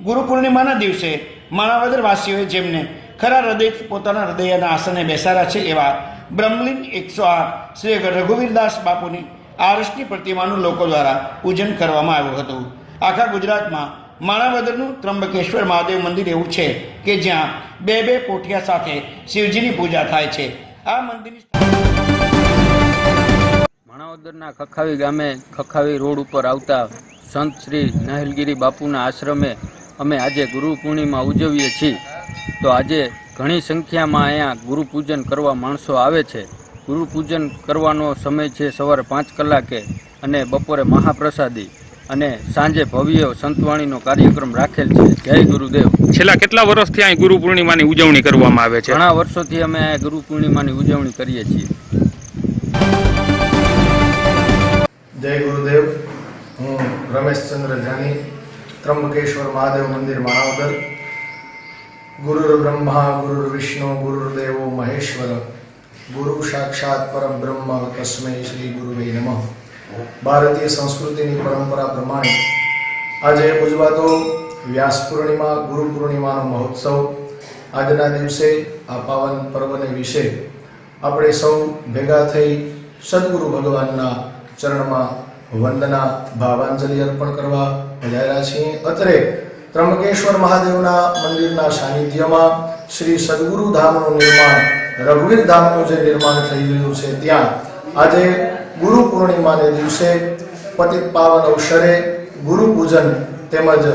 ગુરુ પૂર્ણિમાના દિવસે માણાવદર વાસીઓએ જેમને ખરા હૃદય પોતાના હૃદયના આસને બેસાડ્યા છે એવા બ્રહ્મલીન એકસો આઠ શ્રી રઘુવીરદાસ બાપુની આરસની પ્રતિમાનું લોકો દ્વારા પૂજન કરવામાં આવ્યું હતું. આખા ગુજરાતમાં માણાવદરનું ત્રંબકેશ્વર મહાદેવ મંદિર એવું છે કે જ્યાં બે બે પોઠિયા સાથે શિવજીની પૂજા થાય છે. આ મંદિરની માણાવદરના ખખાવી ગામે ખખાવી રોડ ઉપર આવતા સંત શ્રી નહેલગીરી બાપુના આશ્રમે અમે આજે ગુરુ પૂર્ણિમા ઉજવીએ છીએ. તો આજે ઘણી સંખ્યામાં અહીંયા ગુરુપૂજન કરવા માણસો આવે છે. ગુરુપૂજન કરવાનો સમય છે સવારે પાંચ કલાકે અને બપોરે મહાપ્રસાદી અને સાંજે ભવ્ય સંતવાણીનો કાર્યક્રમ રાખેલ છે. જય ગુરુદેવ. છેલ્લા કેટલા વર્ષથી અહીં ગુરુ પૂર્ણિમાની ઉજવણી કરવામાં આવે છે? ઘણા વર્ષોથી અમે આ ગુરુ પૂર્ણિમાની ઉજવણી કરીએ છીએ. જય ગુરુદેવ. હું રમેશચંદ્ર જાની. ત્રંબકેશ્વર મહાદેવ મંદિર માણાવદર ગુરુર બ્રહ્મા ગુરુર વિષ્ણુ ગુરુદેવો મહેશ્વર ગુરુ સાક્ષાત પરમ બ્રહ્મ તસ્મય શ્રી ગુરુવે નમઃ ભારતીય સંસ્કૃતિની પરંપરા પ્રમાણે આજે ઉજવાતો વ્યાસ પૂર્ણિમા ગુરુ પૂર્ણિમાનો મહોત્સવ આજના દિવસે આ પાવન પર્વને વિશે આપણે સૌ ભેગા થઈ સદગુરુ ભગવાનના ચરણમાં વંદના, ભાવાંજલિ અર્પણ કરવા પધાર્યા છીએ. અત્રે ત્રંબકેશ્વર મહાદેવના મંદિરના સાનિધ્યમાં શ્રી સદગુરુ ધામનું નિર્માણ, રઘુવીર ધામનું જે નિર્માણ થઈ રહ્યું છે, ત્યાં આજે ગુરુ પૂર્ણિમાને દિવસે પતિત પાવન અવસરે ગુરુ પૂજન તેમજ